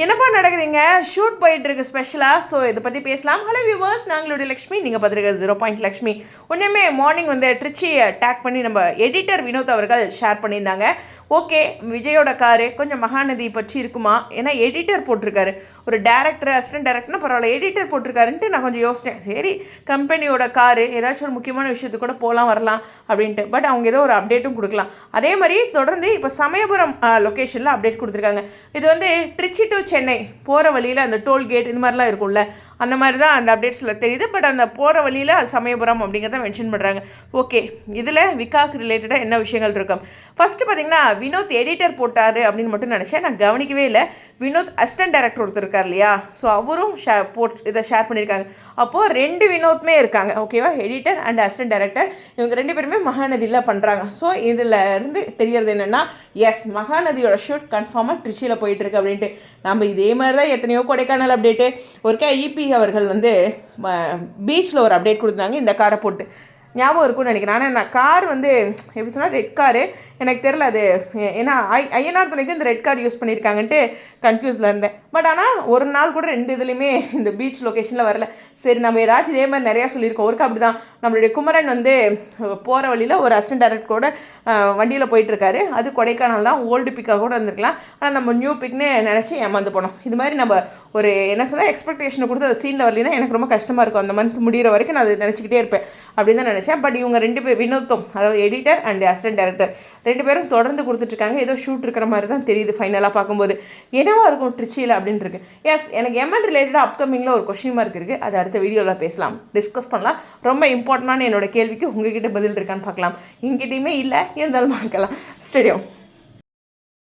என்னப்பா நடக்குதுங்க? ஷூட் போயிட்டு இருக்கு ஸ்பெஷலாக ஸோ இதை பற்றி பேசலாம். ஹலோ வியூவர்ஸ் நாங்களுடைய லக்ஷ்மி. நீங்கள் பார்த்துருக்க ஜீரோ பாயிண்ட் லக்ஷ்மி. ஒன்றுமே மார்னிங் வந்து ட்ரிச்சியை டேக் பண்ணி நம்ம எடிட்டர் வினோத் அவர்கள் ஷேர் பண்ணியிருந்தாங்க. ஓகே விஜயோட காரு கொஞ்சம் மகாநதி பற்றி இருக்குமா? ஏன்னா எடிட்டர் போட்டிருக்காரு. ஒரு டேரக்டர் அசிஸ்டன்ட் டேரக்டர்னா பரவாயில்ல எடிட்டர் போட்டிருக்காருன்ட்டு நான் கொஞ்சம் யோசித்தேன் சரி கம்பெனியோட காரு ஏதாச்சும் ஒரு முக்கியமான விஷயத்து கூட போகலாம் வரலாம் அப்படின்ட்டு. பட் அவங்க ஏதோ ஒரு அப்டேட்டும் கொடுக்கலாம். அதே மாதிரி தொடர்ந்து இப்போ சமயபுரம் லொக்கேஷனில் அப்டேட் கொடுத்துருக்காங்க. இது வந்து ட்ரிச்சி டு சென்னை போகிற வழியில் அந்த டோல்கேட் இந்த மாதிரிலாம் இருக்கும்ல. அந்த மாதிரி தான் அந்த அப்டேட்ஸில் தெரியுது. பட் அந்த போகிற வழியில் சமயபுரம் அப்படிங்கிறத மென்ஷன் பண்ணுறாங்க ஓகே இதில் விகாக்கு ரிலேட்டடாக என்ன விஷயங்கள் இருக்கும்? ஃபஸ்ட்டு பார்த்தீங்கன்னா வினோத் எடிட்டர் போட்டார் அப்படின்னு மட்டும் நினச்சேன். நான் கவனிக்கவே இல்லை. வினோத் அசிஸ்டன்ட் டைரக்டர் ஒருத்தர் இருக்கார் இல்லையா? ஸோ அவரும் ஷே போட் இதை ஷேர் பண்ணியிருக்காங்க. அப்போது ரெண்டு வினோத்மே இருக்காங்க. ஓகேவா எடிட்டர் அண்ட் அசிஸ்டன்ட் டைரக்டர் இவங்க ரெண்டு பேருமே மகாநதியில் பண்ணுறாங்க ஸோ இதில் இருந்து தெரியறது என்னென்னா எஸ் மகாநதியோட ஷூட் கன்ஃபார்மாக ட்ரிச்சியில் போயிட்டுருக்கு அப்படின்ட்டு. நம்ம இதே மாதிரி தான் எத்தனையோ கொடைக்கானல் அப்டேட்டு ஒருக்கா இபி அவர்கள் வந்து பீச்சில் ஒரு அப்டேட் கொடுத்தாங்க. இந்த காரை போட்டு. ஞாபகம் இருக்கும்னு நினைக்கிறேன். ஆனால் நான் கார் வந்து எப்படி சொன்னால் ரெட் காரு எனக்கு தெரில அது ஏன்னா ஐ ஐயனார் துணைக்கு இந்த ரெட் கார் யூஸ் பண்ணியிருக்காங்கன்ட்டு கன்ஃபியூஸில் இருந்தேன். பட் ஆனால் ஒரு நாள் கூட ரெண்டு இதுலேயுமே இந்த பீச் லொக்கேஷனில் வரல. சரி நம்ம ஏதாச்சும் இதே மாதிரி நிறையா சொல்லியிருக்கோம். ஒருக்கா அப்படி தான் நம்மளுடைய குமரன் வந்து போகிற வழியில் ஒரு அசிஸ்டன்ட் டேரக்டர் கூட வண்டியில் போயிட்டுருக்காரு. அது கொடைக்கானல் தான். ஓல்டு பிக்காக கூட இருந்திருக்கலாம். ஆனால் நம்ம நியூ பிக்னு நினச்சி ஏமாந்து போனோம். இது மாதிரி நம்ம ஒரு என்ன சொல்ல எக்ஸ்பெக்டேஷனை கொடுத்து அந்த சீனில் வரலைன்னா எனக்கு ரொம்ப கஷ்டமாக இருக்கும். அந்த மந்த் முடிகிற வரைக்கும் நான் அதை நினச்சிக்கிட்டே இருப்பேன். அப்படின்னு தான் நினச்சேன். பட் இவங்க ரெண்டு பேர் வினோத்தம் அதாவது எடிட்டர் அண்ட் அசிஸ்டன்ட் டைரக்டர் ரெண்டு பேரும் தொடர்ந்து கொடுத்துட்ருக்காங்க. ஏதோ ஷூட் இருக்கிற மாதிரி தான் தெரியுது ஃபைனலாக பார்க்கும்போது. என்னவா இருக்கும் ட்ரிச்சியில் அப்படின்ட்டு இருக்கு எஸ் எனக்கு எம்என் ரிலேட்டடாக அப்கமிங்கில் ஒரு கொஷின் மார்க் இருக்குது அது அடுத்த வீடியோவில் பேசலாம். டிஸ்கஸ் பண்ணலாம். ரொம்ப இம்பார்ட்டண்டான என்னோட கேள்விக்கு உங்ககிட்ட பதில் இருக்கான்னு பார்க்கலாம். எங்கிட்டையுமே இல்லை. இருந்தாலும் பார்க்கலாம். ஸ்டேடியம்